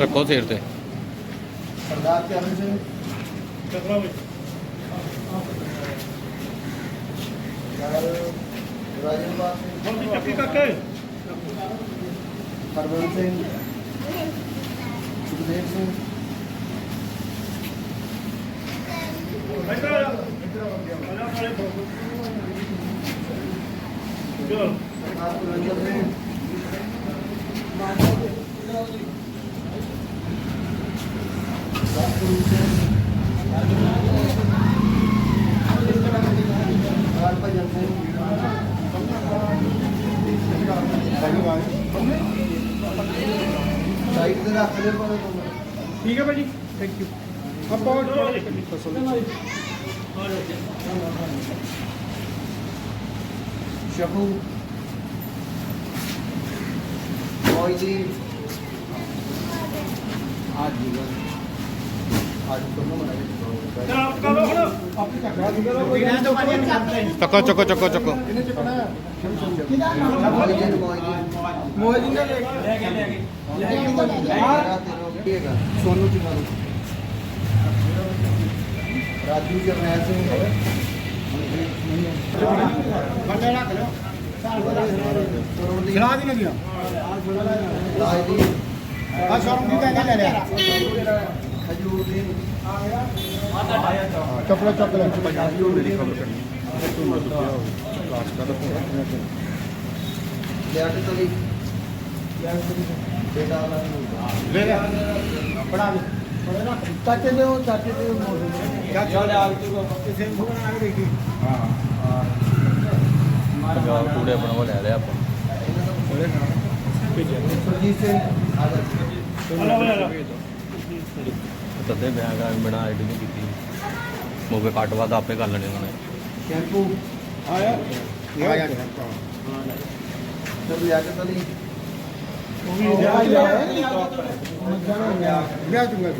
ਰੱਖੋ ਸਿਰ ਤੇ। ਸਰਦਾਰ ਚਰਨ ਸਿੰਘ। ਰਾਜਨਪਾਲ ਸਿੰਘ ਹਰਵੰਤ ਸਿੰਘ। ਸੁਖਦੇਵ ਸਿੰਘ ਸਰਦਾਰ ਕੁਲਵੰਤ ਸਿੰਘ। ਭਜਨ ਸਿੰਘ। ਸਾਈਡ ਤੇ ਰੱਖ ਲੈ ਪਰ ਠੀਕ ਹੈ ਭਾਜੀ ਥੈਂਕ ਯੂ ਆਪਾਂ ਸ਼ਹੂ ਅੱਜ ਜੀ ਅੱਜ ਤੋਂ ਨਾ ਮਨਾਈ ਚੱਕੋ ਚੱਕੋ ਚੱਕੋ ਚੱਕੋ ਮੋਇਦੀ ਮੋਇਦੀ ਨੇ ਲੈ ਕੇ ਲੈ ਕੇ ਸੋਨੂ ਜੀ ਮਾਰੂ ਰਾਜੂ ਜਰਨੈਲ ਸਿੰਘ ਬੰਦੇ ਰੱਖ ਲਿਓ। ਖਿਲਾ ਦੀ ਨਦੀਆਂ ਰਾਜ ਦੀ ਆ। ਸ਼ਰਮ ਦੀ ਕਹਿੰਦਾ ਲੈ ਲਿਆ ਹਜੂਰ ਦੀ ਚਪਲਾ ਚਪਲਾ ਲਿਆਟ ਤਲੀ ਬੇਟਾ ਵਾਲਾ ਲੈ ਲਿਆ ਬਣਾ ਦੇ। ਚਾਚੇ ਦੇ ਉਹ ਚਾਚੇ ਦੇ ਮੋੜ ਕਿਆ ਚੱਲ ਆ ਕਿਸੇ ਨੂੰ ਆ ਕੇ ਦੇਖੀ ਪੂੜੇ ਬਣਵਾ ਲੈ ਲਿਆ ਆਪਾਂ ਸੁਰਜੀਤ ਸਿੰਘ ਆਦਰ ਤਦੇ ਮੈਂ ਗਾ ਬਿਨਾ ਆਈਡੀ ਨਹੀਂ ਕੀਤੀ ਮੋਗੇ ਕੱਟ ਵਾਦਾ ਆਪੇ ਕਰ ਲੈਣੇ ਉਹਨਾਂ ਨੇ ਸ਼ੈਂਪੂ ਆਇਆ ਆਇਆ ਸਭ ਲਿਆਟ ਤਲੀ ਉਹ ਵੀ ਵਿਆਹ ਵਿਆਹ ਚੁੰਗਾ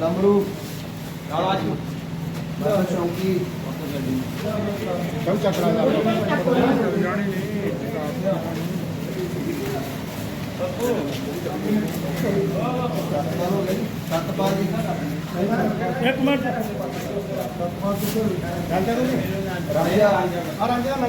ਨਮਰੂ ਆਵਾਜ਼ ਬਾਬਾ ਚੌਂਕੀ ਸਭ ਚੱਕਰਾਂ ਦਾ ਜਾਣੀ ਸਤਪਾਲ ਇੱਕ ਮਿੰਟ। ਜਾਂਦੇ ਤੁਸੀਂ ਰਾਜਾ ਆ ਰੰਗ ਦਾ ਮੈਂ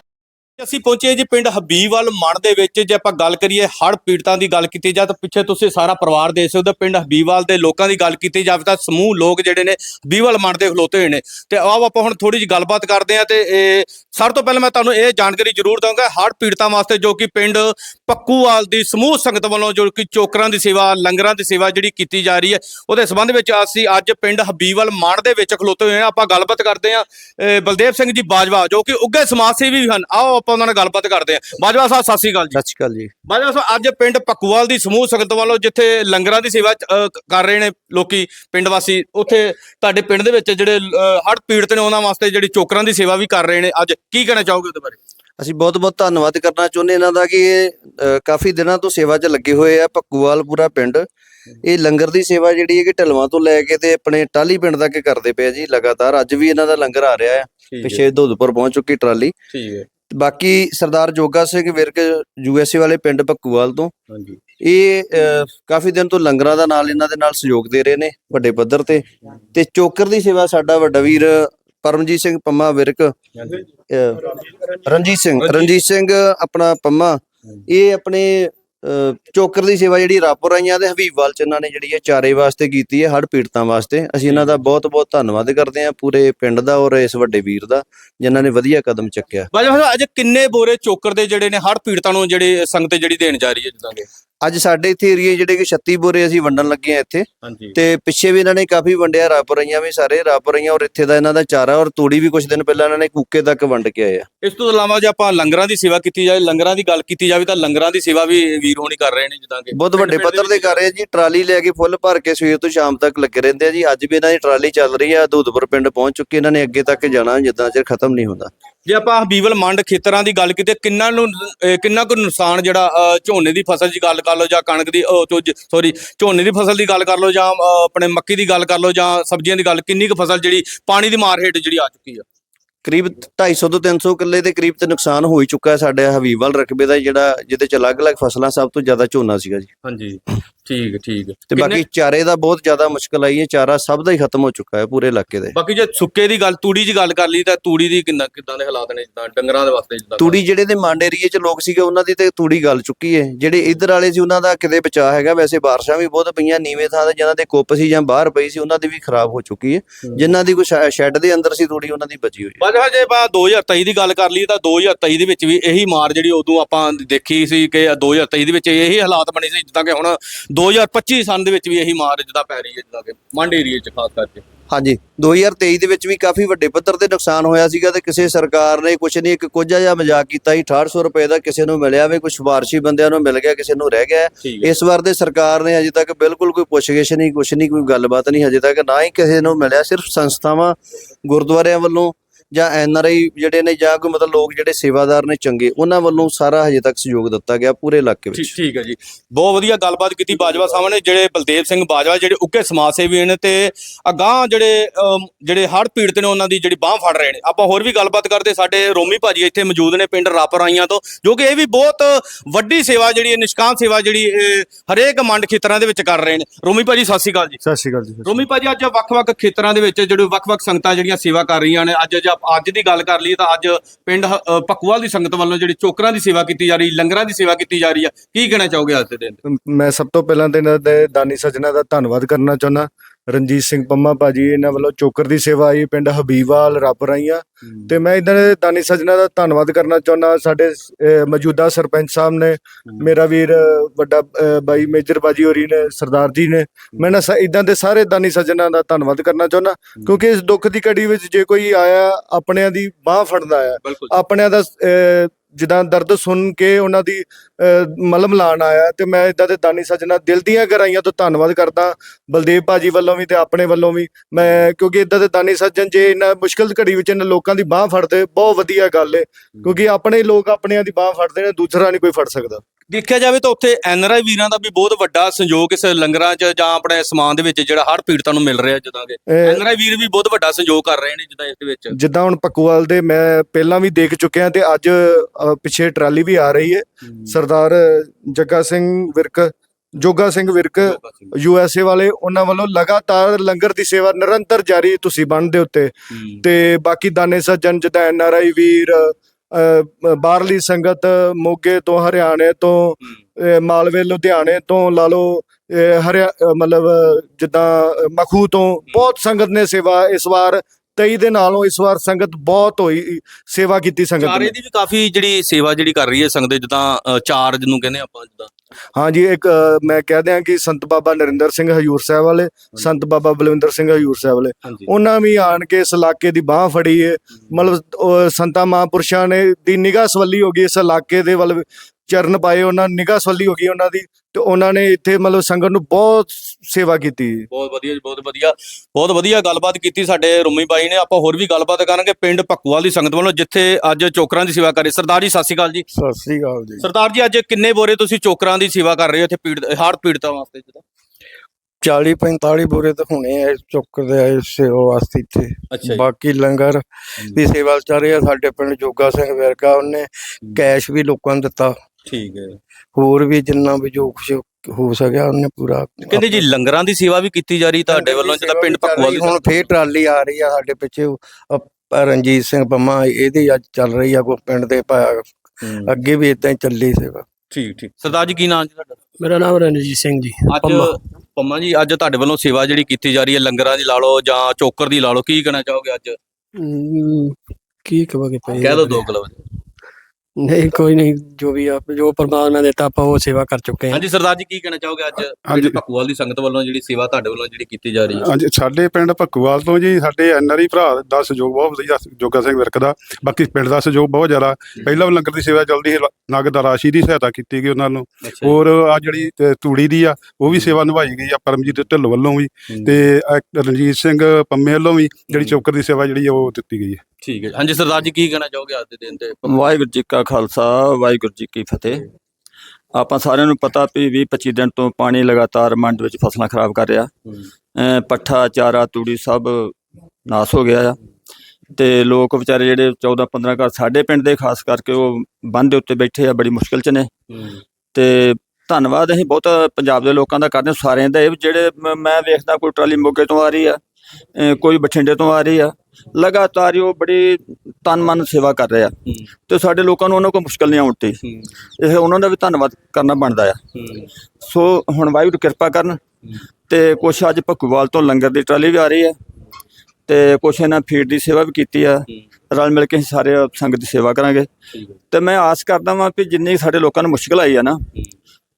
ਅਸੀਂ ਪਹੁੰਚੇ ਜੀ ਪਿੰਡ ਹਬੀਬਵਾਲ ਮਣ ਦੇ ਵਿੱਚ। ਜੇ ਆਪਾਂ ਗੱਲ ਕਰੀਏ ਹੜ੍ਹ ਪੀੜਤਾਂ ਦੀ ਗੱਲ ਕੀਤੀ ਜਾਵੇ ਤਾਂ ਪਿੱਛੇ ਤੁਸੀਂ ਸਾਰਾ ਪਰਿਵਾਰ ਦੇਖ ਸਕਦੇ ਹੋ। ਪਿੰਡ ਹਬੀਬਵਾਲ ਦੇ ਲੋਕਾਂ ਦੀ ਗੱਲ ਕੀਤੀ ਜਾਵੇ ਤਾਂ ਸਮੂਹ ਲੋਕ ਜਿਹੜੇ ਨੇ ਹਬੀਬਵਾਲ ਮਣ ਦੇ ਖਲੋਤੇ ਹੋਏ ਨੇ। ਤੇ ਆਓ ਆਪਾਂ ਹੁਣ ਥੋੜੀ ਜਿਹੀ ਗੱਲਬਾਤ ਕਰਦੇ ਹਾਂ ਤੇ ਸਭ ਤੋਂ ਪਹਿਲਾਂ ਮੈਂ ਤੁਹਾਨੂੰ ਇਹ ਜਾਣਕਾਰੀ ਜ਼ਰੂਰ ਦਊਂਗਾ ਹੜ੍ਹ ਪੀੜਤਾਂ ਵਾਸਤੇ ਜੋ ਕਿ ਪਿੰਡ ਪੱਕੂਵਾਲ ਦੀ ਸਮੂਹ ਸੰਗਤ ਵੱਲੋਂ ਜੋ ਕਿ ਚੋਕਰਾਂ ਦੀ ਸੇਵਾ, ਲੰਗਰਾਂ ਦੀ ਸੇਵਾ ਜਿਹੜੀ ਕੀਤੀ ਜਾ ਰਹੀ ਹੈ, ਉਹਦੇ ਸੰਬੰਧ ਵਿੱਚ ਅਸੀਂ ਅੱਜ ਪਿੰਡ ਹਬੀਬਵਾਲ ਮਣ ਦੇ ਵਿੱਚ ਖਲੋਤੇ ਹੋਏ ਹਾਂ। ਆਪਾਂ ਗੱਲਬਾਤ ਕਰਦੇ ਹਾਂ ਬਲਦੇਵ ਸਿੰਘ ਜੀ ਬਾਜਵਾ ਜੋ ਕਿ ਉੱਗੇ ਸਮਾਜ ਸੇਵੀ ਵੀ ਹਨ। ਆਓ ਆਪਾਂ ਉਹਨਾਂ ਨਾਲ ਗੱਲਬਾਤ ਕਰਦੇ ਹਾਂ। ਬਾਜਵਾ ਸਾਹਿਬ ਸਤਿ ਸ਼੍ਰੀ ਅਕਾਲ ਜੀ। ਸਤਿ ਸ਼੍ਰੀ ਅਕਾਲ ਜੀ। ਬਾਜਵਾ ਸਾਹਿਬ ਅੱਜ ਪਿੰਡ ਪੱਕੂਵਾਲ ਦੀ ਸਮੂਹ ਸੰਗਤ ਵੱਲੋਂ ਜਿੱਥੇ ਲੰਗਰਾਂ ਦੀ ਸੇਵਾ ਕਰ ਰਹੇ ਨੇ ਲੋਕੀ ਪਿੰਡ ਵਾਸੀ ਉੱਥੇ ਤੁਹਾਡੇ ਪਿੰਡ ਦੇ ਵਿੱਚ ਜਿਹੜੇ ਹੜ ਪੀੜਤ ਨੇ ਉਹਨਾਂ ਵਾਸਤੇ ਜਿਹੜੀ ਚੋਕਰਾਂ ਦੀ ਸੇਵਾ ਵੀ ਕਰ ਰਹੇ ਨੇ। ਅੱਜ ਕੀ ਕਹਿਣਾ ਚਾਹੋਗੇ ਉਹਦੇ ਬਾਰੇ? ਅਸੀਂ ਬਹੁਤ ਬਹੁਤ ਧੰਨਵਾਦ ਕਰਨਾ ਚਾਹੁੰਦੇ ਇਹਨਾਂ ਦਾ ਕਿ ਇਹ ਅ, ਕਾਫੀ ਦਿਨਾਂ ਤੋਂ ਸੇਵਾ 'ਚ ਲੱਗੇ ਹੋਏ ਆ ਪੱਕੂਵਾਲ ਪੂਰਾ ਪਿੰਡ। ਇਹ ਲੰਗਰ ਦੀ ਸੇਵਾ ਜਿਹੜੀ ਹੈ ਕਿ ਢਲਵਾਂ ਤੋਂ ਲੈ ਕੇ ਤੇ ਆਪਣੇ ਟਾਲੀ ਪਿੰਡ ਤੱਕ ਕਰਦੇ ਪਏ ਆ ਜੀ ਲਗਾਤਾਰ। ਅੱਜ ਵੀ ਇਹਨਾਂ ਦਾ ਲੰਗਰ ਆ ਰਿਹਾ ਹੈ। ਪਿਛੇ ਦੁੱਧਪੁਰ ਪਹੁੰਚ ਚੁੱਕੀ ਟਰਾਲੀ। ਠੀਕ ਹੈ। ਬਾਕੀ ਸਰਦਾਰ ਜੋਗਾ ਸਿੰਘ ਵਿਰਕ ਯੂਐਸਏ ਵਾਲੇ ਪਿੰਡ ਪੱਕੂਵਾਲ ਤੋਂ। ਹਾਂਜੀ। ਇਹ ਕਾਫੀ ਦਿਨ ਤੋਂ ਲੰਗਰਾਂ ਦਾ ਨਾਲ ਇਹਨਾਂ ਦੇ ਨਾਲ ਸਹਿਯੋਗ ਦੇ ਰਹੇ ਨੇ ਵੱਡੇ ਪੱਧਰ ਤੇ। ਤੇ ਚੋਕਰ ਦੀ ਸੇਵਾ ਸਾਡਾ ਵੱਡਾ ਵੀਰ ਪਰਮਜੀਤ ਸਿੰਘ ਪੰਮਾ ਵਿਰਕ ਰਣਜੀਤ ਸਿੰਘ ਰਣਜੀਤ ਸਿੰਘ ਆਪਣਾ ਪੰਮਾ ਇਹ ਆਪਣੇ ਚੋਕਰ ਦੀ ਸੇਵਾ ਜਿਹੜੀ ਰਾਪੁਰ ਆਈਆਂ ਤੇ ਹਬੀਬਵਾਲ ਚ ਇਹਨਾਂ ਨੇ ਜਿਹੜੀ ਹੈ ਚਾਰੇ ਵਾਸਤੇ ਕੀਤੀ ਹੈ ਹੜ ਪੀੜਤਾਂ ਵਾਸਤੇ। ਅਸੀਂ ਇਹਨਾਂ ਦਾ ਬਹੁਤ ਬਹੁਤ ਧੰਨਵਾਦ ਕਰਦੇ ਹਾਂ ਪੂਰੇ ਪਿੰਡ ਦਾ ਔਰ ਇਸ ਵੱਡੇ ਵੀਰ ਦਾ ਜਿਨ੍ਹਾਂ ਨੇ ਵਧੀਆ ਕਦਮ ਚੱਕਿਆ। ਸਾਹਿਬ ਅੱਜ ਕਿੰਨੇ ਬੋਰੇ ਚੋਕਰ ਦੇ ਜਿਹੜੇ ਨੇ ਹੜ ਪੀੜਤਾਂ ਨੂੰ ਜਿਹੜੇ ਸੰਗਤ ਜਿਹੜੀ ਦੇਣ ਜਾ ਰਹੀ ਹੈ ਜਿੱਦਾਂ ਕਿ ਅੱਜ ਸਾਡੇ ਇੱਥੇ ਏਰੀਏ ਜਿਹੜੇ ਕਿ 36 ਬੋਰੇ ਅਸੀਂ ਵੰਡਣ ਲੱਗੇ ਆ ਇੱਥੇ। ਤੇ ਪਿੱਛੇ ਵੀ ਇਹਨਾਂ ਨੇ ਕਾਫੀ ਵੰਡਿਆ ਰਾਪੁਰਈਆਂ ਵੀ ਸਾਰੇ ਰਾਪੁਰਈਆਂ ਔਰ ਇੱਥੇ ਦਾ ਇਹਨਾਂ ਦਾ ਚਾਰਾ ਔਰ ਤੂੜੀ ਵੀ ਕੁਝ ਦਿਨ ਪਹਿਲਾਂ ਇਹਨਾਂ ਨੇ ਕੂਕੇ ਤੱਕ ਵੰਡ ਕੇ ਆਏ ਆ। ਇਸ ਤੋਂ ਇਲਾਵਾ ਜੇ ਆਪਾਂ ਲੰਗਰਾਂ ਦੀ ਸੇਵਾ ਕੀਤੀ ਜਾਏ ਲੰਗਰਾਂ ਦੀ ਗੱਲ ਕੀਤੀ ਜਾਵੇ ਤਾਂ ਲੰਗਰਾਂ ਦੀ ਸੇਵਾ ਵੀ ਵੀਰ ਹੋਣੀ ਕਰ ਰਹੇ ਨੇ ਜਿੱਦਾਂ ਕਿ ਬਹੁਤ ਵੱਡੇ ਪੱਧਰ ਤੇ ਕਰ ਰਹੇ ਆ ਜੀ। ਟਰਾਲੀ ਲੈ ਕੇ ਫੁੱਲ ਭਰ ਕੇ ਸਵੇਰ ਤੋਂ ਸ਼ਾਮ ਤੱਕ ਲੱਗੇ ਰਹਿੰਦੇ ਆ ਜੀ। ਅੱਜ ਵੀ ਇਹਨਾਂ ਦੀ ਟਰਾਲੀ ਚੱਲ ਰਹੀ ਆ। ਦੂਦਪੁਰ ਪਿੰਡ ਪਹੁੰਚ ਚੁੱਕੇ। ਇਹਨਾਂ ਨੇ ਅੱਗੇ ਤੱਕ ਜਾਣਾ ਜਿੱਦਾਂ ਚਿਰ ਖਤਮ ਨਹੀਂ ਹੁੰਦਾ। ਜੇ ਆਪਾਂ ਹਬੀਬਲ ਮੰਡ ਖੇਤਰਾਂ ਦੀ ਗੱਲ ਕੀਤੇ ਕਿੰਨਾ ਨੂੰ ਅਹ ਕਿੰਨਾ ਕੁ ਨੁਕਸਾਨ ਜਿਹੜਾ ਅਹ ਝੋਨੇ ਦੀ ਫਸਲ ਦੀ ਗੱਲ ਕਰ ਲਓ ਜਾਂ ਕਣਕ ਦੀ ਸੌਰੀ ਝੋਨੇ ਦੀ ਫਸਲ ਦੀ ਗੱਲ ਕਰ ਲਓ ਜਾਂ ਅਹ ਆਪਣੇ ਮੱਕੀ ਦੀ ਗੱਲ ਕਰ ਲਓ ਜਾਂ ਸਬਜ਼ੀਆਂ ਦੀ ਗੱਲ ਕਿੰਨੀ ਕੁ ਫਸਲ ਜਿਹੜੀ ਪਾਣੀ ਦੀ ਮਾਰ ਹੇਠ ਜਿਹੜੀ ਆ ਚੁੱਕੀ ਆ। ਕਰੀਬ 250 ਤੋਂ 300 ਕਿੱਲੇ ਦੇ ਕਰੀਬ ਤੇ ਨੁਕਸਾਨ ਹੋ ਹੀ ਚੁੱਕਾ ਹੈ ਸਾਡੇ ਹਬੀਬਵਾਲ ਰਕਬੇ ਦਾ ਜਿਹੜਾ ਜਿਹਦੇ ਚ ਅਲੱਗ-ਅਲੱਗ ਫਸਲਾਂ ਸਭ ਤੋਂ ਜ਼ਿਆਦਾ ਝੋਨਾ ਸੀਗਾ ਜੀ। ਹਾਂਜੀ ਠੀਕ ਠੀਕ ਤੇ ਬਾਕੀ ਚਾਰੇ ਦਾ ਬਹੁਤ ਜ਼ਿਆਦਾ ਮੁਸ਼ਕਲ ਆਈ ਹੈ ਚਾਰਾ ਸਭ ਦਾ ਹੀ ਖਤਮ ਹੋ ਚੁੱਕਾ ਹੈ ਪੂਰੇ ਇਲਾਕੇ ਦੇ। ਬਾਕੀ ਜੇ ਸੁੱਕੇ ਦੀ ਗੱਲ ਤੂੜੀ ਦੀ ਗੱਲ ਕਰ ਲਈ ਤਾਂ ਤੂੜੀ ਦੀ ਕਿੰਨਾ ਕਿਦਾਂ ਦੇ ਹਾਲਾਤ ਨੇ ਜਿੱਦਾਂ ਡੰਗਰਾਂ ਦੇ ਵਾਸਤੇ ਜਿੱਦਾਂ ਤੂੜੀ ਜਿਹੜੇ ਦੇ ਮੰਡ ਏਰੀਏ ਚ ਲੋਕ ਸੀਗੇ ਉਹਨਾਂ ਦੀ ਤੇ ਤੂੜੀ ਗੱਲ ਚੁੱਕੀ ਹੈ। ਜਿਹੜੇ ਇੱਧਰ ਵਾਲੇ ਸੀ ਉਹਨਾਂ ਦਾ ਕਿਤੇ ਬਚਾਅ ਹੈਗਾ। ਵੈਸੇ ਬਾਰਿਸ਼ਾਂ ਵੀ ਬਹੁਤ ਪਈਆਂ ਨੀਵੇਂ ਥਾਂ ਤੇ ਜਿਨ੍ਹਾਂ ਦੇ ਕੁੱਪ ਸੀ ਜਾਂ ਬਾਹਰ ਪਈ ਸੀ ਉਹਨਾਂ ਦੀ ਵੀ ਖਰਾਬ ਹੋ ਚੁੱਕੀ ਹੈ। ਜਿਨ੍ਹਾਂ ਦੀ ਕੋਈ ਸ਼ੈੱਡ ਦੇ ਅੰਦਰ ਸੀ ਤੂੜੀ ਉਹਨਾਂ ਦੀ ਬਚੀ ਹੋਈ ਬਾਜਾ ਜੇ ਆਪਾਂ 2023 ਦੀ ਗੱਲ ਕਰ ਲਈ ਤਾਂ 2023 ਦੇ ਵਿੱਚ ਵੀ ਇਹੀ ਮਾਰ ਜਿਹੜੀ ਉਦੋਂ ਆਪਾਂ ਦੇਖੀ ਸੀ ਕਿ 2023 ਦੇ ਵਿੱਚ ਇਹੀ ਹਾਲਾਤ ਬਣੇ ਸੀ ਜਿੱਦਾਂ ਕਿ ਹੁਣ 2025 ਸਨ ਦੇ ਵਿੱਚ ਵੀ ਇਹੀ ਮਾਰ ਜਿੱਦਾਂ ਪੈ ਰਹੀ ਹੈ ਜਿੱਦਾਂ ਕਿ ਮੰਡ ਏਰੀਏ 'ਚ ਖਾਸ ਕਰਕੇ। ਹਾਂਜੀ 2023 ਦੇ ਵਿੱਚ ਵੀ ਕਾਫੀ ਵੱਡੇ ਪੱਧਰ ਤੇ ਨੁਕਸਾਨ ਹੋਇਆ ਸੀਗਾ ਤੇ ਕਿਸੇ ਸਰਕਾਰ ਨੇ ਕੁਛ ਨਹੀਂ ਇੱਕ ਕੋਝਾ ਜਿਹਾ ਮਜ਼ਾਕ ਕੀਤਾ ਸੀ 6800 ਰੁਪਏ ਦਾ ਕਿਸੇ ਨੂੰ ਮਿਲਿਆ ਵੇ ਕੁਝ ਸਿਫਾਰਸ਼ੀ ਬੰਦਿਆਂ ਨੂੰ ਮਿਲ ਗਿਆ ਕਿਸੇ ਨੂੰ ਰਹਿ ਗਿਆ। ਇਸ ਵਾਰ ਦੇ ਸਰਕਾਰ ਨੇ ਅਜੇ ਤੱਕ ਬਿਲਕੁਲ ਕੋਈ ਪੁੱਛਗਿਛ ਨਹੀਂ ਕੁਛ ਨਹੀਂ ਕੋਈ ਗੱਲਬਾਤ ਨਹੀਂ ਹਜੇ ਤੱਕ ਨਾ ਹੀ ਕਿਸੇ ਨੂੰ ਮਿਲਿਆ ਸਿਰਫ ਸੰਸਥਾਵਾਂ ਗੁਰਦੁਆਰਿਆਂ ਵੱਲੋਂ ਜਾਂ ਐਨਆਰਆਈ ਜਿਹੜੇ ਨੇ ਜਾਂ ਕੋਈ ਮਤਲਬ ਲੋਕ ਜਿਹੜੇ ਸੇਵਾਦਾਰ ਨੇ ਚੰਗੇ ਉਹਨਾਂ ਵੱਲੋਂ ਸਾਰਾ ਹਜੇ ਤੱਕ ਸਹਿਯੋਗ ਦਿੱਤਾ ਗਿਆ ਪੂਰੇ ਇਲਾਕੇ ਵਿੱਚ। ਠੀਕ ਹੈ ਜੀ। ਬਹੁਤ ਵਧੀਆ ਗੱਲਬਾਤ ਕੀਤੀ ਬਾਜਵਾ ਸਾਹਿਬ ਨੇ ਜਿਹੜੇ ਬਲਦੇਵ ਸਿੰਘ ਬਾਜਵਾ ਜਿਹੜੇ ਉੱਘੇ ਸਮਾਜ ਸੇਵੀ ਨੇ ਤੇ ਅਗਾਹ ਜਿਹੜੇ ਅਮ, ਜਿਹੜੇ ਹੜ੍ਹ ਪੀੜਤ ਨੇ ਉਹਨਾਂ ਦੀ ਜਿਹੜੀ ਬਾਹ ਫੜ ਰਹੇ ਨੇ। ਆਪਾਂ ਹੋਰ ਵੀ ਗੱਲਬਾਤ ਕਰਦੇ ਸਾਡੇ ਰੋਮੀ ਭਾਜੀ ਇੱਥੇ ਮੌਜੂਦ ਨੇ ਪਿੰਡ ਰਾਪਰਾਈਆਂ ਤੋਂ ਜੋ ਕਿ ਇਹ ਵੀ ਬਹੁਤ ਵੱਡੀ ਸੇਵਾ ਜਿਹੜੀ ਹੈ ਨਿਸ਼ਕਾਮ ਸੇਵਾ ਜਿਹੜੀ ਇਹ ਹਰੇਕ ਮੰਡ ਖੇਤਰਾਂ ਦੇ ਵਿੱਚ ਕਰ ਰਹੇ ਨੇ। ਰੋਮੀ ਭਾਜੀ ਸਤਿ ਸ਼੍ਰੀ ਅਕਾਲ ਜੀ। ਸਤਿ ਸ਼੍ਰੀ ਅਕਾਲ ਜੀ ਰੋਮੀ ਭਾਜੀ ਅੱਜ ਵੱਖ-ਵੱਖ ਖੇਤਰਾਂ ਦੇ ਵਿੱਚ ਜਿਹੜੇ ਵੱਖ-ਵੱਖ ਸੰਗਤਾਂ ਜਿਹੜੀਆਂ ਸੇਵਾ ਕਰ ਰਹੀਆਂ ਨੇ ਅੱਜ ਜੇ ਆਪ- ਅੱਜ ਦੀ ਗੱਲ ਕਰ ਲਈਏ ਤਾਂ ਅੱਜ ਪਿੰਡ ਹ- ਪਕਵਾਲ ਦੀ ਸੰਗਤ ਵੱਲੋਂ ਜਿਹੜੀ ਚੋਕਰਾਂ ਦੀ ਸੇਵਾ ਕੀਤੀ ਜਾ ਰਹੀ, ਲੰਗਰਾਂ ਦੀ ਸੇਵਾ ਕੀਤੀ ਜਾ ਰਹੀ ਆ, ਕੀ ਕਹਿਣਾ ਚਾਹੋਗੇ ਅੱਜ ਦੇ ਦਿਨ? ਮੈਂ ਸਭ ਤੋਂ ਪਹਿਲਾਂ ਤੇ ਇਹਨਾਂ ਦੇ ਦਾਨੀ ਸੱਜਣਾ ਦਾ ਧੰਨਵਾਦ ਕਰਨਾ ਚਾਹੁੰਦਾ। ਰਣਜੀਤ ਸਿੰਘ ਪੰਮਾ ਭਾਜੀ ਇਹਨਾਂ ਵੱਲੋਂ ਚੋਕਰ ਦੀ ਸੇਵਾ ਆਈ ਪਿੰਡ ਹਬੀਬਵਾਲ ਰਾਪਰਾਈਆਂ ਤੇ ਮੈਂ ਇਹਨਾਂ ਦੇ ਦਾਨੀ ਸੱਜਣਾ ਦਾ ਧੰਨਵਾਦ ਕਰਨਾ ਚਾਹੁੰਦਾ ਸਾਡੇ ਅਹ, ਮੌਜੂਦਾ ਸਰਪੰਚ ਸਾਹਿਬ ਨੇ ਮੇਰਾ ਵੀਰ ਅਹ, ਵੱਡਾ ਅਹ, ਬਾਈ ਮੇਜਰ ਬਾਜੀ ਹੋਰੀ ਨੇ ਸਰਦਾਰ ਜੀ ਨੇ ਮੈਂ ਨਾ ਇਦਾਂ ਦੇ ਸਾਰੇ ਦਾਨੀ ਸੱਜਣਾ ਦਾ ਧੰਨਵਾਦ ਕਰਨਾ ਚਾਹੁੰਦਾ ਕਿਉਂਕਿ ਇਸ ਦੁੱਖ ਦੀ ਘੜੀ ਵਿੱਚ ਜੇ ਕੋਈ ਆਇਆ ਆਪਣਿਆਂ ਦੀ ਬਾਹ ਫੜਦਾ ਆਇਆ ਬਿਲਕੁਲ ਆਪਣਿਆਂ ਦਾ ਅਹ, ਜਿੱਦਾਂ ਦਰਦ ਸੁਣ ਕੇ ਉਹਨਾਂ ਦੀ ਅਹ, ਮਲਮ ਲਾਣ ਆਇਆ ਤੇ ਮੈਂ ਇਦਾਂ ਦੇ ਦਾਨੀ ਸੱਜਣਾ ਦਿਲ ਦੀਆਂ ਗਹਿਰਾਈਆਂ ਤੋਂ ਧੰਨਵਾਦ ਕਰਦਾ ਬਲਦੇਵ ਭਾਜੀ ਵੱਲੋਂ ਵੀ ਤੇ ਆਪਣੇ ਵੱਲੋਂ ਵੀ। ਮੈਂ ਕਿਉਂਕਿ ਇਦਾਂ ਦੇ ਦਾਨੀ ਸੱਜਣ ਜੇ ਇਹਨਾਂ ਮੁਸ਼ਕਲ ਘੜੀ ਵਿੱਚ ਇਹਨਾਂ ਲੋਕਾਂ ਦੀ ਬਾਹ ਫੜਦੇ ਬਹੁਤ ਵਧੀਆ ਗੱਲ ਏ। ਕਿਉਂਕਿ ਆਪਣੇ ਲੋਕ ਆਪਣਿਆਂ ਦੀ ਬਾਹ ਫੜਦੇ ਨੇ ਦੂਸਰਾ ਨਹੀਂ ਕੋਈ ਫੜ ਸਕਦਾ। ਦੇਖਿਆ ਜਾਵੇ ਤਾਂ ਉੱਥੇ ਐਨਆਰਆਈ ਵੀਰਾਂ ਦਾ ਵੀ ਬਹੁਤ ਵੱਡਾ ਸੰਯੋਗ ਇਸ ਲੰਗਰਾਂ 'ਚ ਜਾਂ ਆਪਣੇ ਸਮਾਨ ਦੇ ਵਿੱਚ ਜਿਹੜਾ ਹੜ੍ਹ ਪੀੜਤਾਂ ਨੂੰ ਮਿਲ ਰਿਹਾ ਜਿੱਦਾਂ ਕਿ ਐਨਆਰਆਈ ਵੀਰ ਵੀ ਬਹੁਤ ਵੱਡਾ ਸੰਯੋਗ ਕਰ ਰਹੇ ਨੇ ਜਿੱਦਾਂ ਇਸ ਦੇ ਵਿੱਚ। ਜਿੱਦਾਂ ਹੁਣ ਪਕਵਾਲ ਦੇ ਮੈਂ ਪਹਿਲਾਂ ਵੀ ਦੇਖ ਚੁੱਕਿਆ ਤੇ ਅੱਜ ਪਿੱਛੇ ਟਰਾਲੀ ਵੀ ਆ ਰਹੀ ਹੈ। ਸਰਦਾਰ Jagga Singh Virk Joga Singh Virk U S A ਵਾਲੇ ਉਹਨਾਂ ਵੱਲੋਂ ਲਗਾਤਾਰ ਲੰਗਰ ਦੀ ਸੇਵਾ ਨਿਰੰਤਰ ਜਾਰੀ ਤੁਸੀਂ ਬਣਦੇ ਉੱਤੇ। ਤੇ ਬਾਕੀ ਦਾਨੇ ਸੱਜਣ ਜਿੱਦਾਂ ਐਨ ਆਰ ਆਈ ਵੀਰ ਬਾਹਰਲੀ ਸੰਗਤ ਮੋਗੇ ਤੋਂ ਹਰਿਆਣੇ ਤੋਂ ਮਾਲਵੇ ਲੁਧਿਆਣੇ ਤੋਂ ਲਾ ਲਓ ਹਰਿਆ ਮਤਲਬ ਜਿੱਦਾਂ ਮਖੂ ਤੋਂ ਬਹੁਤ ਸੰਗਤ ਨੇ ਸੇਵਾ ਇਸ ਵਾਰ 23 ਦੇ ਨਾਲੋਂ ਇਸ ਵਾਰ ਸੰਗਤ ਬਹੁਤ ਹੋਈ ਸੇਵਾ ਕੀਤੀ ਸੰਗਤ ਚਾਰੇ ਨੇ। ਦੀ ਵੀ ਕਾਫੀ ਜਿਹੜੀ ਸੇਵਾ ਜਿਹੜੀ ਕਰ ਰਹੀ ਹੈ ਸੰਗਤ ਜਿੱਦਾਂ ਅ, ਚਾਰ ਜਿਹਨੂੰ ਕਹਿੰਦੇ ਆਪਾਂ ਜਿੱਦਾਂ। ਹਾਂਜੀ ਇੱਕ ਅ, ਮੈਂ ਕਹਿ ਦਿਆਂ ਕਿ ਸੰਤ ਬਾਬਾ ਨਰਿੰਦਰ ਸਿੰਘ ਹਜੂਰ ਸਾਹਿਬ ਵਾਲੇ ਸੰਤ ਬਾਬਾ ਬਲਵਿੰਦਰ ਸਿੰਘ ਹਜੂਰ ਸਾਹਿਬ ਵਾਲੇ। ਹਾਂਜੀ। ਉਹਨਾਂ ਵੀ ਆਣ ਕੇ ਇਸ ਇਲਾਕੇ ਦੀ ਬਾਹ ਫੜੀ ਏ। ਮਤਲਬ ਉਹ ਸੰਤਾਂ ਮਹਾਂਪੁਰਸ਼ਾਂ ਨੇ ਦੀ ਨਿਗਾਹ ਸਵੱਲੀ ਹੋ ਗਈ ਇਸ ਇਲਾਕੇ ਦੇ ਵੱਲ। ਚਰਨ ਪਾਏ ਉਹਨਾਂ ਨਿਗਾਹ ਸਵੱਲੀ ਹੋ ਗਈ ਉਹਨਾਂ ਦੀ ਤੇ ਉਹਨਾਂ ਨੇ ਇੱਥੇ ਮਤਲਬ ਸੰਗਤ ਨੂੰ ਬਹੁਤ ਸੇਵਾ ਕੀਤੀ। ਬਹੁਤ ਵਧੀਆ ਜੀ ਬਹੁਤ ਵਧੀਆ ਬਹੁਤ ਵਧੀਆ ਗੱਲਬਾਤ ਕੀਤੀ ਸਾਡੇ ਰੁਮੀ ਬਾਈ ਨੇ। ਆਪਾਂ ਹੋਰ ਵੀ ਗੱਲਬਾਤ ਕਰਾਂਗੇ ਪਿੰਡ ਭੱਕੂਵਾਲ ਦੀ ਸੰਗਤ ਵੱਲੋਂ ਜਿੱਥੇ ਅੱਜ ਚੋਕਰਾਂ ਦੀ ਸੇਵਾ ਕਰ ਰਹੇ। ਸਰਦਾਰ ਜੀ ਸਤਿ ਸ਼੍ਰੀ ਅਕਾਲ ਜੀ। ਸਤਿ ਸ੍ਰੀ ਅਕਾਲ ਜੀ। ਸਰਦਾਰ ਜੀ ਅੱਜ ਕਿੰਨੇ ਬੋਰੇ ਤੁਸੀਂ ਚੋਕਰਾਂ ਦੀ ਸੇਵਾ ਕਰ ਰਹੇ ਹੋ? ਇੱਥੇ ਪੀੜ ਹੜ੍ਹ ਪੀੜਤਾਂ ਵਾਸਤੇ ਜਿੱਦਾਂ। 40 45 ਬੋਰੇ ਤਾਂ ਹੁਣੇ ਆ ਚੁੱਕ ਦੇ ਆਏ ਸੇਵਾ ਵਾਸਤੇ ਇੱਥੇ। ਬਾਕੀ ਲੰਗਰ ਦੀ ਸੇਵਾ ਚੱਲ ਰਹੀ ਆ ਸਾਡੇ ਪਿੰਡ ਜੋਗਾ ਸਿੰਘ ਵਿਰਗਾ ਉਹਨੇ ਕੈਸ਼ ਵੀ ਲੋਕਾਂ ਨੂੰ ਦਿੱਤਾ। ਠੀਕ ਹੈ। ਹੋਰ ਵੀ ਜਿੰਨਾ ਵੀ ਜੋ ਕੁਛ ਹੋ ਸਕਿਆ ਉਹਨੇ ਪੂਰਾ ਕਹਿੰਦੇ ਜੀ ਲੰਗਰਾਂ ਦੀ ਸੇਵਾ ਵੀ ਕੀਤੀ ਜਾ ਰਹੀ ਤੁਹਾਡੇ ਵੱਲੋਂ ਜਿੱਦਾਂ ਪਿੰਡ ਦੀ ਹੁਣ ਫੇਰ ਟਰਾਲੀ ਆ ਰਹੀ ਆ ਸਾਡੇ ਪਿੱਛੇ। ਰਣਜੀਤ ਸਿੰਘ ਪੰਮਾ ਇਹਦੀ ਅੱਜ ਚੱਲ ਰਹੀ ਆ ਕੋ ਪਿੰਡ ਦੇ ਅੱਗੇ ਵੀ ਇਦਾਂ ਹੀ ਚੱਲੀ ਸੇਵਾ। ਠੀਕ ਠੀਕ। ਸਰਦਾਰ ਜੀ ਕੀ ਨਾਮ ਜੀ ਤੁਹਾਡਾ? ਮੇਰਾ ਨਾਮ ਰਣਜੀਤ ਸਿੰਘ ਜੀ ਅੱਜ ਪੰਮਾ। ਪੰਮਾ ਜੀ ਅੱਜ ਤੁਹਾਡੇ ਵੱਲੋਂ ਸੇਵਾ ਜਿਹੜੀ ਕੀਤੀ ਜਾ ਰਹੀ ਹੈ ਲੰਗਰਾਂ ਦੀ ਲਾ ਲਓ ਜਾਂ ਚੋਕਰ ਦੀ ਲਾ ਲਓ ਕੀ ਕਹਿਣਾ ਚਾਹੋਗੇ ਅੱਜ? ਕੀ ਕਹਾਂਗੇ ਭਾਈ? ਕਹਿ ਦੋ ਦੋ ਕਲਮ। ਨਹੀਂ ਕੋਈ ਨਹੀਂ ਜੋ ਵੀ ਆਪ ਜੋ ਪਰਮਾਤਮਾ ਦਿੱਤਾ ਆਪਾਂ ਉਹ ਸੇਵਾ ਕਰ ਚੁੱਕੇ ਹਾਂ। ਹਾਂਜੀ ਸਰਦਾਰ ਜੀ ਕੀ ਕਹਿਣਾ ਚਾਹੋਗੇ ਅੱਜ? ਹਾਂਜੀ। ਜਿਹੜੀ ਭੱਕੂਵਾਲ ਦੀ ਸੰਗਤ ਵੱਲੋਂ ਜਿਹੜੀ ਸੇਵਾ ਤੁਹਾਡੇ ਵੱਲੋਂ ਜਿਹੜੀ ਕੀਤੀ ਜਾ ਰਹੀ ਹੈ? ਹਾਂਜੀ ਸਾਡੇ ਪਿੰਡ ਭੱਕੂਵਾਲ ਤੋਂ ਜੀ ਸਾਡੇ ਐਨਆਰਈ ਭਰਾ ਦਾ ਸਹਿਯੋਗ ਬਹੁਤ ਵਧੀਆ ਜੋਗਾ ਸਿੰਘ ਵਿਰਕ ਦਾ। ਬਾਕੀ ਪਿੰਡ ਦਾ ਸਹਿਯੋਗ ਬਹੁਤ ਜ਼ਿਆਦਾ। ਪਹਿਲਾਂ ਵੀ ਲੰਗਰ ਦੀ ਸੇਵਾ ਚੱਲਦੀ ਸੀ ਨਗਦ ਰਾਸ਼ੀ ਦੀ ਸਹਾਇਤਾ ਕੀਤੀ ਗਈ ਉਹਨਾਂ ਨੂੰ। ਔਰ ਆ ਜਿਹੜੀ ਤੂੜੀ ਦੀ ਆ ਉਹ ਵੀ ਸੇਵਾ ਨਿਭਾਈ ਗਈ ਆ ਪਰਮਜੀਤ ਢਿੱਲ ਵੱਲੋਂ ਵੀ। ਹੂੰ। ਤੇ ਰਣਜੀਤ ਸਿੰਘ ਪੰਮੇ ਵੱਲੋਂ ਵੀ ਜਿਹੜੀ ਚੌਕਰ ਦੀ ਸੇਵਾ ਜਿਹੜੀ ਆ ਉਹ ਦਿੱਤੀ ਗਈ ਹੈ। ਠੀਕ ਹੈ ਹਾਂਜੀ ਸਰਦਾਰ ਜੀ ਕੀ ਕਹਿਣਾ ਚਾਹੋਗੇ ਅੱਜ ਦੇ ਦਿਨ ਤੇ? ਵਾਹਿਗੁਰੂ ਜੀ ਕਾ ਖਾਲਸਾ ਵਾਹਿਗੁਰੂ ਜੀ ਕੀ ਫਤਿਹ। ਆਪਾਂ ਸਾਰਿਆਂ ਨੂੰ ਪਤਾ ਵੀ 20 25 ਦਿਨ ਤੋਂ ਪਾਣੀ ਲਗਾਤਾਰ ਮੰਡ ਵਿੱਚ ਫਸਲਾਂ ਖਰਾਬ ਕਰ ਰਿਹਾ। ਪੱਠਾ ਚਾਰਾ ਤੂੜੀ ਸਭ ਨਾਸ ਹੋ ਗਿਆ ਆ। ਤੇ ਲੋਕ ਵਿਚਾਰੇ ਜਿਹੜੇ 14 15 ਘਰ ਸਾਡੇ ਪਿੰਡ ਦੇ ਖਾਸ ਕਰਕੇ ਉਹ ਬੰਦ ਦੇ ਉੱਤੇ ਬੈਠੇ ਆ ਬੜੀ ਮੁਸ਼ਕਲ 'ਚ ਨੇ। ਤੇ ਧੰਨਵਾਦ ਅਸੀਂ ਬਹੁਤ ਪੰਜਾਬ ਦੇ ਲੋਕਾਂ ਦਾ ਕਰਦੇ ਸਾਰਿਆਂ ਦਾ। ਇਹ ਜਿਹੜੇ ਮ- ਵੇਖਦਾ ਕੋਈ ਟਰਾਲੀ ਮੋਗੇ ਤੋਂ ਆ ਰਹੀ ਆ ਕੋਈ ਬਠਿੰਡੇ ਤੋਂ ਆ ਰਹੀ ਆ ਲਗਾਤਾਰ ਹੀ ਉਹ ਬੜੀ ਤਨ ਮਨ ਸੇਵਾ ਕਰ ਰਹੇ। ਆ ਤੇ ਸਾਡੇ ਲੋਕਾਂ ਨੂੰ ਉਹਨਾਂ ਕੋਲ ਮੁਸ਼ਕਲ ਨਹੀਂ ਆਉਂਦੀ ਇਹ ਉਹਨਾਂ ਦਾ ਵੀ ਧੰਨਵਾਦ ਕਰਨਾ ਬਣਦਾ ਆ। ਸੋ ਹੁਣ ਵਾਹਿਗੁਰੂ ਕਿਰਪਾ ਕਰਨ। ਤੇ ਕੁਛ ਅੱਜ ਭੱਕੂਵਾਲ ਤੋਂ ਲੰਗਰ ਦੀ ਟਰਾਲੀ ਵੀ ਆ ਰਹੀ ਹੈ ਤੇ ਕੁਛ ਇਹਨਾਂ ਫੀਡ ਦੀ ਸੇਵਾ ਵੀ ਕੀਤੀ ਆ। ਰਲ ਮਿਲ ਕੇ ਸਾਰੇ ਸੰਗਤ ਦੀ ਸੇਵਾ ਕਰਾਂਗੇ। ਤੇ ਮੈਂ ਆਸ ਕਰਦਾ ਵਾਂ ਕਿ ਜਿੰਨੀ ਸਾਡੇ ਲੋਕਾਂ ਨੂੰ ਮੁਸ਼ਕਲ ਆਈ ਆ ਨਾ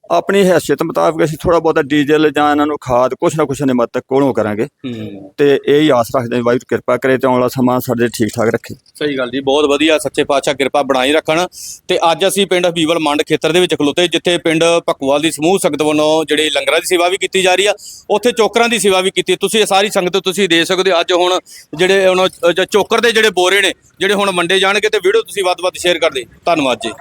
ਆਪਣੀ ਹੈਸੀਅਤ ਮੁਤਾਬਕ ਅਸੀਂ ਥੋੜਾ ਬਹੁਤਾ ਡੀਜ਼ਲ ਜਾਂ ਇਹਨਾਂ ਨੂੰ ਖਾਦ ਕੁਛ ਨਾ ਕੁਛ ਨਿਮਤ ਤੱਕ ਕੋਲੋਂ ਕਰਾਂਗੇ। ਤੇ ਇਹ ਹੀ ਆਸ ਰੱਖਦੇ ਹਾਂ ਵਾਹਿਗੁਰੂ ਕਿਰਪਾ ਕਰੇ ਤੇ ਆਉਣ ਵਾਲਾ ਸਮਾਂ ਸਾਡੇ ਠੀਕ ਠਾਕ ਰੱਖੇ। ਸਹੀ ਗੱਲ ਜੀ ਬਹੁਤ ਵਧੀਆ ਸੱਚੇ ਪਾਤਸ਼ਾਹ ਕਿਰਪਾ ਬਣਾਈ ਰੱਖਣ। ਤੇ ਅੱਜ ਅਸੀਂ ਪਿੰਡ ਹਬੀਬਲ ਮੰਡ ਖੇਤਰ ਦੇ ਵਿੱਚ ਖਲੋਤੇ ਜਿੱਥੇ ਪਿੰਡ ਭੱਕੂਵਾਲ ਦੀ ਸਮੂਹ ਸੰਗਤ ਵੱਲੋਂ ਜਿਹੜੇ ਲੰਗਰਾਂ ਦੀ ਸੇਵਾ ਵੀ ਕੀਤੀ ਜਾ ਰਹੀ ਆ ਉੱਥੇ ਚੋਕਰਾਂ ਦੀ ਸੇਵਾ ਵੀ ਕੀਤੀ। ਤੁਸੀਂ ਇਹ ਸਾਰੀ ਸੰਗਤ ਤੁਸੀਂ ਦੇ ਸਕਦੇ ਹੋ। ਅੱਜ ਹੁਣ ਜਿਹੜੇ ਜ- ਚੋਕਰ ਦੇ ਜਿਹੜੇ ਬੋਰੇ ਨੇ ਜਿਹੜੇ ਹੁਣ ਵੰਡੇ ਜਾਣਗੇ ਤੇ ਵੀਡੀਓ ਤੁਸੀਂ ਵੱਧ-ਵੱਧ ਸ਼ੇਅਰ ਕਰਦੇ ਧੰਨਵਾਦ ਜੀ।